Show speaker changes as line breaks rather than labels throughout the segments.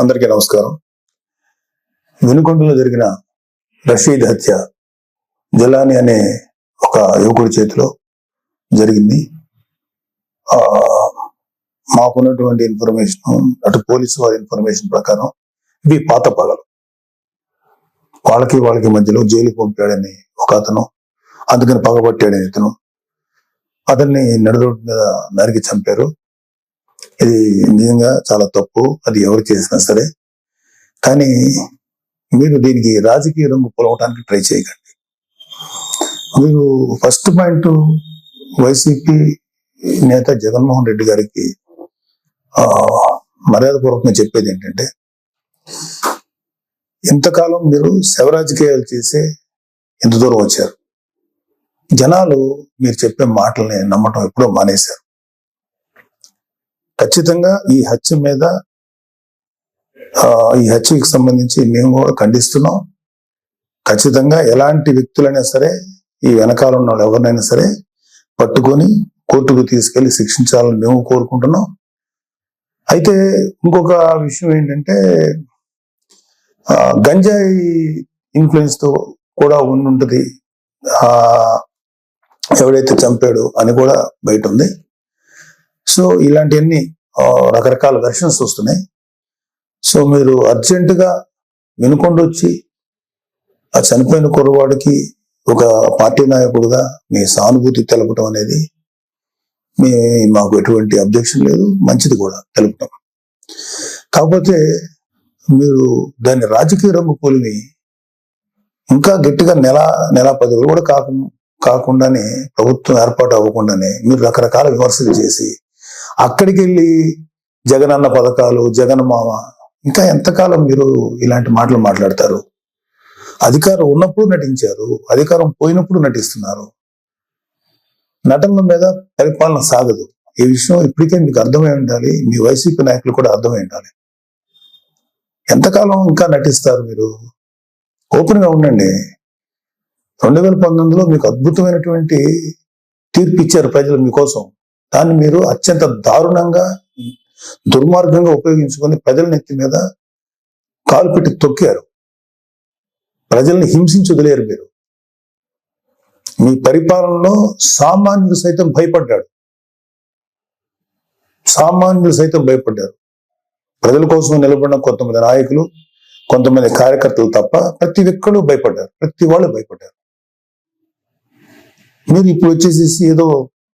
అందరికీ నమస్కారం. వెనుకొండలో జరిగిన రషీద్ హత్య జలాని అనే ఒక యువకుడి చేతిలో జరిగింది. మాకున్నటువంటి ఇన్ఫర్మేషన్ అటు పోలీసు వారి ఇన్ఫర్మేషన్ ప్రకారం ఇవి పాత పగలు వాళ్ళకి వాళ్ళకి మధ్యలో జైలు పంపాడని ఒక అతను అందుకని పగబట్టాడని ఇతను అతన్ని నడురోడ్డు మీద నరికి చంపారు. ఇది నిజంగా చాలా తప్పు. అది ఎవరు చేసినా సరే. కానీ మీరు దీనికి రాజకీయ రంగు పొలవటానికి ట్రై చేయకండి. మీరు ఫస్ట్ పాయింట్ వైసీపీ నేత జగన్మోహన్ రెడ్డి గారికి మర్యాదపూర్వకంగా చెప్పేది ఏంటంటే ఇంతకాలం మీరు శవ రాజకీయాలు చేసే ఇంత దూరం వచ్చారు. జనాలు మీరు చెప్పే మాటల్ని నమ్మటం ఎప్పుడో మానేశారు. ఖచ్చితంగా ఈ హత్య మీద ఈ హత్యకి సంబంధించి మేము కూడా ఖండిస్తున్నాం. ఖచ్చితంగా ఎలాంటి వ్యక్తులైనా సరే ఈ వెనకాల ఉన్న వాళ్ళు ఎవరినైనా సరే పట్టుకొని కోర్టుకు తీసుకెళ్ళి శిక్షించాలని మేము కోరుకుంటున్నాం. అయితే ఇంకొక విషయం ఏంటంటే గంజాయి ఇన్ఫ్లుయెన్స్తో కూడా ఉండుంటుంది. ఎవడైతే చంపాడు అని కూడా బయట ఉంది. సో ఇలాంటివన్నీ రకరకాల వెర్షన్స్ వస్తున్నాయి. సో మీరు అర్జెంటుగా వినుకొండ వచ్చి ఆ చనిపోయిన కుర్రవాడికి ఒక పార్టీ నాయకుడుగా మీ సానుభూతి తెలపటం అనేది మీ మాకు ఎటువంటి అబ్జెక్షన్ లేదు. మంచిది కూడా తెలుపుతాం కాకపోతే మీరు దాన్ని రాజకీయ రంగు పోలిని ఇంకా గట్టిగా నెల నెల పది కూడా కాకు కాకుండానే ప్రభుత్వం ఏర్పాటు అవ్వకుండానే మీరు రకరకాల విమర్శలు చేసి అక్కడికి వెళ్ళి జగనన్న పథకాలు జగన్ మామ ఇంకా ఎంతకాలం మీరు ఇలాంటి మాటలు మాట్లాడతారు? అధికారం ఉన్నప్పుడు నటించారు అధికారం పోయినప్పుడు నటిస్తున్నారు. నటనల మీద పరిపాలన సాగదు. ఈ విషయం ఇప్పటికే మీకు అర్థమై ఉండాలి మీ వైసీపీ నాయకులు కూడా అర్థమై ఉండాలి. ఎంతకాలం ఇంకా నటిస్తారు మీరు? ఓపెన్గా ఉండండి. రెండు వేల పంతొమ్మిదిలో మీకు అద్భుతమైనటువంటి తీర్పు ఇచ్చారు ప్రజలు మీకోసం. దాన్ని మీరు అత్యంత దారుణంగా దుర్మార్గంగా ఉపయోగించుకొని ప్రజల నెత్తి మీద కాలు పెట్టి తొక్కారు. ప్రజల్ని హింసించి వదిలేరు మీరు. మీ పరిపాలనలో సామాన్యులు సైతం భయపడ్డాడు సామాన్యులు సైతం భయపడ్డారు. ప్రజల కోసం నిలబడిన కొంతమంది నాయకులు కొంతమంది కార్యకర్తలు తప్ప ప్రతి ఒక్కరు భయపడ్డారు. ప్రతి వాళ్ళు భయపడ్డారు. మీరు ఇప్పుడు వచ్చేసేసి ఏదో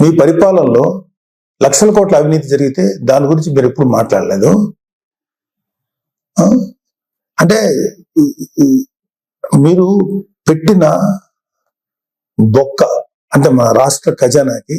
మీ పరిపాలనలో లక్షల కోట్ల అవినీతి జరిగితే దాని గురించి మీరు ఎప్పుడు మాట్లాడలేదు? అంటే మీరు పెట్టిన బొక్క అంటే మన రాష్ట్ర ఖజానాకి